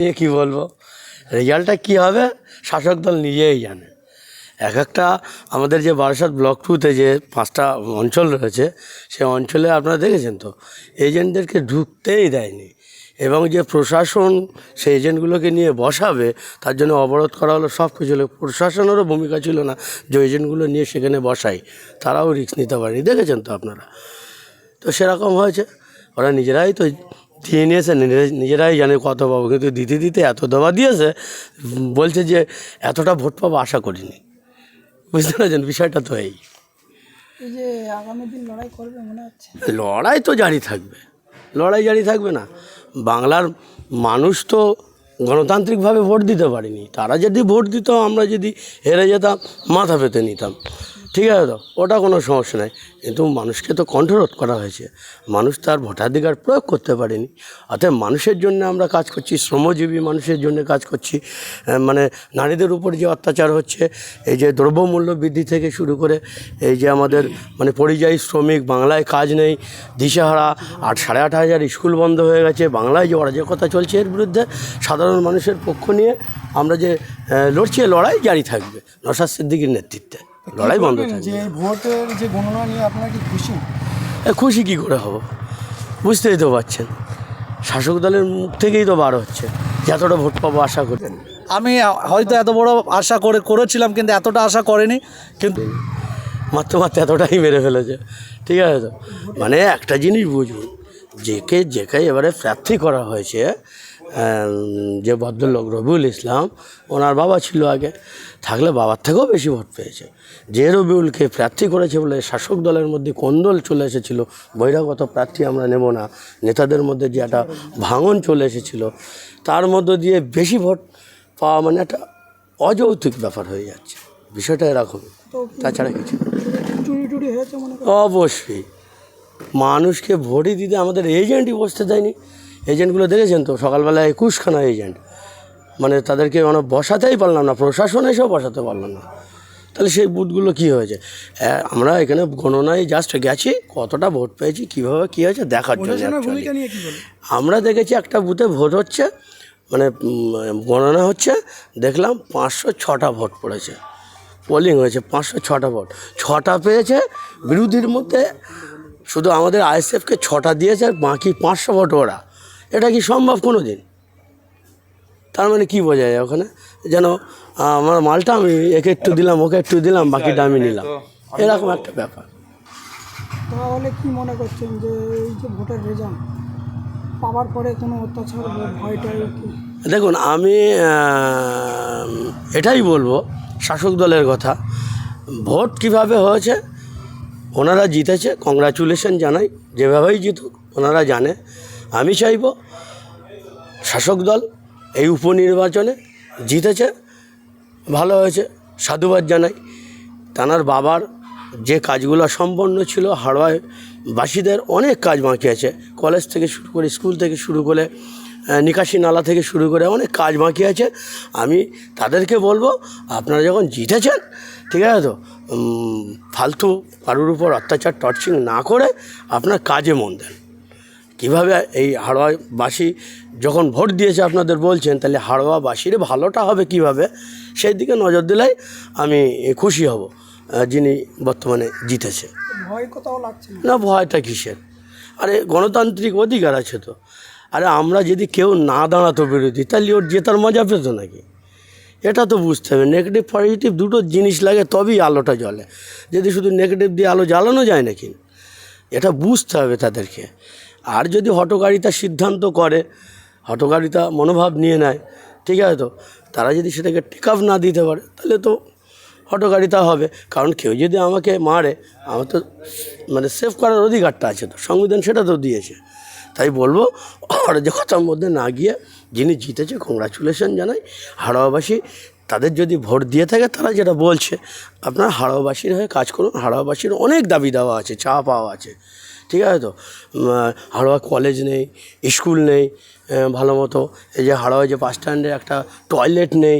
নিয়ে কী বলব? রেজাল্টটা কী হবে শাসক দল নিজেই জানে। এক একটা আমাদের যে বারাসাত ব্লক টুতে যে পাঁচটা অঞ্চল রয়েছে, সে অঞ্চলে আপনারা দেখেছেন তো, এজেন্টদেরকে ঢুকতেই দেয়নি। এবং যে প্রশাসন সেই এজেন্টগুলোকে নিয়ে বসাবে, তার জন্য অবরোধ করা হলো, সব কিছু হলো। প্রশাসনেরও ভূমিকা ছিল না যে এজেন্টগুলো নিয়ে সেখানে বসাই। তারাও রিস্ক নিতে পারেনি। দেখেছেন তো আপনারা? তো সেরকম হয়েছে। ওরা নিজেরাই তো দিয়ে নিয়েছে নিজে- নিজেরাই জানে কত পাবো। কিন্তু দিতে দিতে এত দেওয়া দিয়েছে বলছে যে এতটা ভোট পাবো আশা করিনি। বুঝতে পারছেন? বিষয়টা তো এই। এই যে আগামী দিন লড়াই করবে মনে হচ্ছে। লড়াই তো জারি থাকবে। লড়াই জারি থাকবে না। বাংলার মানুষ তো গণতান্ত্রিকভাবে ভোট দিতে পারেনি। তারা যদি ভোট দিত আমরা যদি হেরে যেতাম মাথা পেতে নিতাম। ঠিক আছে তো, ওটা কোনো সমস্যা নাই। কিন্তু মানুষকে তো কণ্ঠরোধ করা হয়েছে। মানুষ তার ভোটাধিকার প্রয়োগ করতে পারেনি। অতএব মানুষের জন্য আমরা কাজ করছি, শ্রমজীবী মানুষের জন্য কাজ করছি। মানে নারীদের উপর যে অত্যাচার হচ্ছে, এই যে দ্রব্যমূল্য বৃদ্ধি থেকে শুরু করে, এই যে আমাদের মানে পরিযায়ী শ্রমিক, বাংলায় কাজ নেই, দিশাহারা, আট, সাড়ে আট হাজার স্কুল বন্ধ হয়ে গেছে, বাংলায় যে অরাজকতা চলছে, এর বিরুদ্ধে সাধারণ মানুষের পক্ষ নিয়ে আমরা যে লড়ছি, লড়াই জারি থাকবে। নসাদ সিদ্দিকির নেতৃত্বে। লড়াই বন্ধ যে ভোটের যে গণনা নিয়ে আপনারা কি খুশি? এ খুশি কী করে হব? বুঝতেই তো পারছেন। শাসক দলের মুখ থেকেই তো বার হচ্ছে। যে এতটা ভোট পাবো আশা করি। আমি হয়তো এত বড় আশা করে করেছিলাম কিন্তু এতটা আশা করেনি কিন্তু মাত্র মাত্র এতটাই মেরে ফেলেছে। ঠিক আছে তো? মানে একটা জিনিস বুঝুন যেকে যেকে এবারে প্রার্থী করা হয়েছে যে ভদ্রলোক রবিউল ইসলাম ওনার বাবা ছিল আগে। থাকলে বাবার থেকেও বেশি ভোট পেয়েছে। যে রবিউলকে প্রার্থী করেছে বলে শাসক দলের মধ্যে কোন্দল চলে এসেছিল বহিরাগত প্রার্থী আমরা নেব না। নেতাদের মধ্যে যে একটা ভাঙন চলে এসেছিল তার মধ্য দিয়ে বেশি ভোট পাওয়া মানে একটা অযৌক্তিক ব্যাপার হয়ে যাচ্ছে। বিষয়টা এরকমই তাছাড়া কিছু অবশ্যই। মানুষকে ভোটই দিতে আমাদের এজেন্টই বসতে দেয়নি। এজেন্টগুলো দেখেছেন তো? সকালবেলা একুশখানা এজেন্ট। মানে তাদেরকে মানে বসাতেই পারলাম না প্রশাসন এসেও বসাতে পারলাম না। তাহলে সেই বুথগুলো কী হয়েছে? হ্যাঁ, আমরা এখানে গণনায় জাস্ট গেছি কতটা ভোট পেয়েছি কীভাবে কী হয়েছে দেখার জন্য আমরা দেখেছি একটা বুথে ভোট হচ্ছে মানে গণনা হচ্ছে দেখলাম পাঁচশো ছটা ভোট পড়েছে। পোলিং হয়েছে পাঁচশো ছটা ভোট। ছটা পেয়েছে বিরোধীর মধ্যে শুধু আমাদের আইএসএফকে ছটা দিয়েছে আর বাকি পাঁচশো ভোট ওরা। এটা কি সম্ভব কোনো দিন তার মানে কী বোঝা যায় ওখানে? যেন আমার মালটা আমি একে একটু দিলাম ওকে একটু দিলাম বাকিটা আমি নিলাম। এরকম একটা ব্যাপার। তাহলে কি মনে করছেন যে এই যে ভোটের রেজাল্ট পাওয়ার পরে কোনো অত্যাচার ভয়টাই কি? দেখুন আমি এটাই বলব শাসক দলের কথা। ভোট কীভাবে হয়েছে ওনারা জিতেছে। কংগ্রাচুলেশন জানাই। যেভাবেই জিতুক ওনারা জানে। আমি চাইব শাসক দল এই উপনির্বাচনে জিতেছে, ভালো হয়েছে, সাধুবাদ জানাই। তানার বাবার যে কাজগুলো সম্পন্ন ছিল হাড়োয়ায় বাসীদের অনেক কাজ বাকি আছে। কলেজ থেকে শুরু করে, স্কুল থেকে শুরু করে নিকাশি নালা থেকে শুরু করে অনেক কাজ বাকি আছে। আমি তাদেরকে বলব, আপনারা যখন জিতেছেন, ঠিক আছে তো ফালতু কারোর উপর অত্যাচার, টর্চিং না করে আপনার কাজে মন দেন। কীভাবে এই হাড়োয়াবাসী যখন ভোট দিয়েছে আপনাদের বলছেন তাহলে হাড়োয়াবাসীর ভালোটা হবে কীভাবে? সেই দিকে নজর দিলেই আমি খুশি হব যিনি বর্তমানে জিতেছে। ভয় কোথাও লাগছে না? ভয়টা কিসের? আরে গণতান্ত্রিক অধিকার আছে তো। আরে আমরা যদি কেউ না দাঁড়াতো বিরোধী তাহলে ওর জেতার মজা পেত নাকি? এটা তো বুঝতে হবে। নেগেটিভ পজিটিভ দুটো জিনিস লাগে তবেই আলোটা জ্বলে। যদি শুধু নেগেটিভ দিয়ে আলো জ্বালানো যায় নাকি? এটা বুঝতে হবে তাদেরকে। আর যদি হটকারিতা সিদ্ধান্ত করে হটকারিতা মনোভাব নিয়ে নেয়, ঠিক আছে তো? তারা যদি সেটাকে টেক আপ না দিতে পারে, তাহলে তো হটকারিতা হবে। কারণ কেউ যদি আমাকে মারে, আমার তো মানে সেভ করার অধিকারটা আছে তো, সংবিধান সেটা তো দিয়েছে। তাই বলব অরাজকতার মধ্যে না গিয়ে যিনি জিতেছে কংগ্রাচুলেশন জানাই। হাড়োয়াবাসী তাদের যদি ভোট দিয়ে থাকে, তারা যেটা বলছে, আপনার হাড়োয়াবাসীর হয়ে কাজ করুন। হাড়োয়াবাসীর অনেক দাবি দেওয়া আছে চা পাওয়া আছে। ঠিক আছে তো? হাড়ওয়া কলেজ নেই স্কুল নেই ভালো মতো। এই যে হাড়োয়া যে বাস স্ট্যান্ডে একটা টয়লেট নেই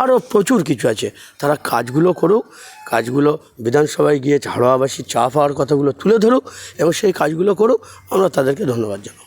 আরও প্রচুর কিছু আছে। তারা কাজগুলো করুক, কাজগুলো বিধানসভায় গিয়ে হাড়োয়াবাসী চা পাওয়ার কথাগুলো তুলে ধরুক এবং সেই কাজগুলো করুক, আমরা তাদেরকে ধন্যবাদ জানাব।